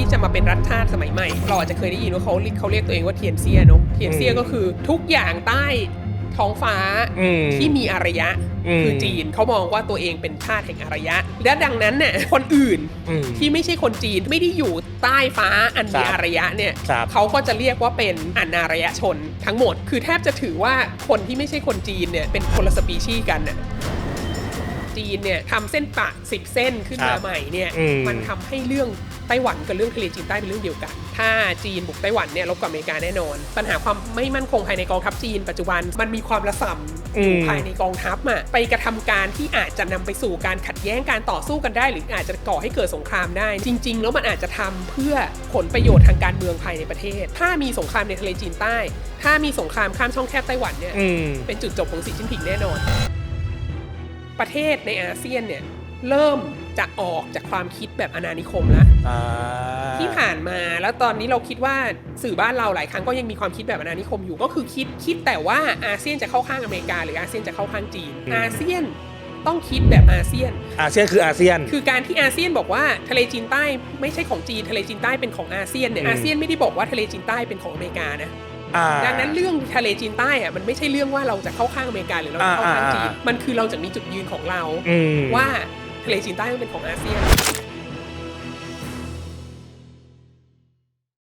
ที่จะมาเป็นรัฐชาติสมัยใหม่ เราอาจจะเคยได้ยินว่าเขาเรียกเขาเรียกตัวเองว่าเทียนเซียเนอะเทียนเซียอืมก็คือทุกอย่างใต้ท้องฟ้าอืมที่มีอารยะอืมคือจีนเขามองว่าตัวเองเป็นชาติแห่งอารยะ และดังนั้นเนี่ยคนอื่นอืมที่ไม่ใช่คนจีนไม่ได้อยู่ใต้ฟ้าอันมีครับอารยะเนี่ยครับเขาก็จะเรียกว่าเป็นอนารยชนทั้งหมด คือแทบจะถือว่าคนที่ไม่ใช่คนจีนเนี่ยเป็นคนละสปีชีส์กันน่ะจีนเนี่ยทำเส้นปะสิบเส้นขึ้นครัมาบใหม่เนี่ยอืมมันทำให้เรื่อง ไต้หวันกับเรื่องทะเลจีนใต้เป็นเรื่องเดียวกัน ถ้าจีนบุกไต้หวันเนี่ยลบกับอเมริกาแน่นอน ปัญหาความไม่มั่นคงภายในกองทัพจีน ปัจจุบันมันมีความระส่ำอยู่ภายในกองทัพอะไปกระทำการที่อาจจะนำไปสู่การขัดแย้งการต่อสู้กันได้ หรืออาจจะก่อให้เกิดสงครามได้ จริง ๆ แล้วมันอาจจะทำเพื่อผลประโยชน์ทางการเมืองภายในประเทศ ถ้ามีสงครามในทะเลจีนใต้ ถ้ามีสงครามข้ามช่องแคบไต้หวันเนี่ยอืมเป็นจุดจบของสีจิ้นผิงแน่นอน ประเทศในอาเซียนเนี่ย เริ่มจะออกจากความคิดแบบอาณานิคมแล้วอ่าที่ผ่านมาแล้วตอนนี้เราคิดว่าสื่อบ้านเราหลายครั้งก็ยังมีความคิดแบบอาณานิคมอยู่ก็คือคิดคิดแต่ว่าอาเซียนจะเข้าข้างอเมริกา หรืออาเซียนจะเข้าข้างจีน อาเซียนต้องคิดแบบอาเซียน อาเซียนคืออาเซียน คือการที่อาเซียนบอกว่าทะเลจีนใต้ไม่ใช่ของจีนทะเลจีนใต้เป็นของอาเซียนเนี่ยอืม อาเซียนไม่ได้บอกว่าทะเลจีนใต้เป็นของอเมริกานะ อ่า ดังนั้นเรื่องทะเลจีนใต้อะมันไม่ใช่เรื่องว่าเราจะเข้าข้างอเมริกาหรือเราจะเข้าข้างจีนอ่าอ่าอ่ามันคือเราจะมีจุดยืนของเรา อืมว่า ทะเลจีนใต้มันเป็นของอาเซียน